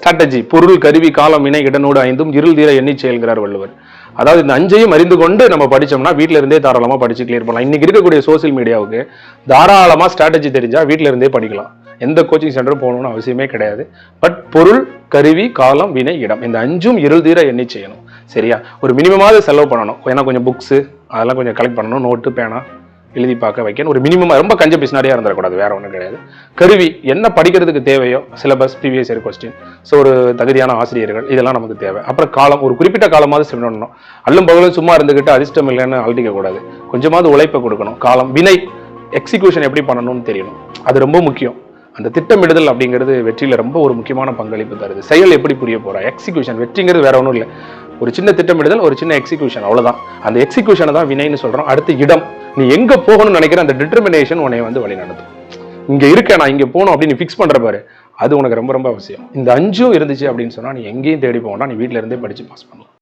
Strategy பொருள் கருவி காலம் வினை இடனோடு ஐந்தும் இருள் தீர எண்ணி செயல்கிறார் வள்ளுவர். அதாவது இந்த அஞ்சையும் அறிந்து கொண்டு நம்ம படித்தோம்னா வீட்டில இருந்தே தாராளமாக படிச்சு கிளியர் பண்ணலாம். இன்னைக்கு இருக்கக்கூடிய சோசியல் மீடியாவுக்கு தாராளமாக ஸ்ட்ராட்டஜி தெரிஞ்சா வீட்டில இருந்தே படிக்கலாம். எந்த கோச்சிங் சென்டரும் போகணும்னு அவசியமே கிடையாது. பட் பொருள் கருவி காலம் வினை இடம் இந்த அஞ்சும் இருள் தீர எண்ணி செய்யணும். சரியா? ஒரு மினிமமாவது செலவு பண்ணணும். ஏன்னா கொஞ்சம் புக்ஸு அதெல்லாம் கொஞ்சம் கலெக்ட் பண்ணணும். நோட்டு பேனா. எழுதி பார்க்க வைக்கணும். ஒரு மினிமம் ரொம்ப கஞ்ச பிசினாரியா இருந்துடக்கூடாது வேற ஒன்றும் கிடையாது. கருவி என்ன படிக்கிறதுக்கு தேவையோ syllabus previous year question so ஒரு தகுதியான ஆசிரியர்கள் இதெல்லாம் நமக்கு தேவை. அப்புறம் காலம் ஒரு குறிப்பிட்ட காலமாவது ஸ்பெண்ட் அல்லும் பகலும் சும்மா இருந்துக்கிட்டு அதிர்ஷ்டம் இல்லைன்னு அழட்டிக்கக்கூடாது கொஞ்சமாவது உழைப்பை கொடுக்கணும். காலம் வினை எக்ஸிக்யூஷன் எப்படி பண்ணணும்னு தெரியணும். அது ரொம்ப முக்கியம். அந்த திட்டமிடுதல் அப்படிங்கிறது வெற்றியில் ரொம்ப ஒரு முக்கியமான பங்களிப்பு தருது. செயல் எப்படி புரிய போகிறா எக்ஸிக்யூஷன் வெற்றிங்கிறது வேற ஒன்றும் இல்லை. ஒரு சின்ன திட்டமிடுதல் ஒரு சின்ன எக்ஸிக்யூஷன் அவ்வளோதான் அந்த எக்ஸிக்யூஷனை தான் வினைன்னு சொல்கிறோம் அடுத்து இடம். நீ எங்க போகணும்னு நினைக்கிற அந்த டிட்டர்மினேஷன் உன்னை வந்து வழி நடத்தும். இங்க இருக்க நான் இங்க போகணும் அப்படின்னு ஃபிக்ஸ் பண்ற பாரு. அது உனக்கு ரொம்ப ரொம்ப அவசியம். இந்த அஞ்சும் இருந்துச்சு அப்படின்னு சொன்னா நீ எங்கேயும் தேடி போகணும் நீ வீட்ல இருந்தே படிச்சு பாஸ் பண்ணலாம்.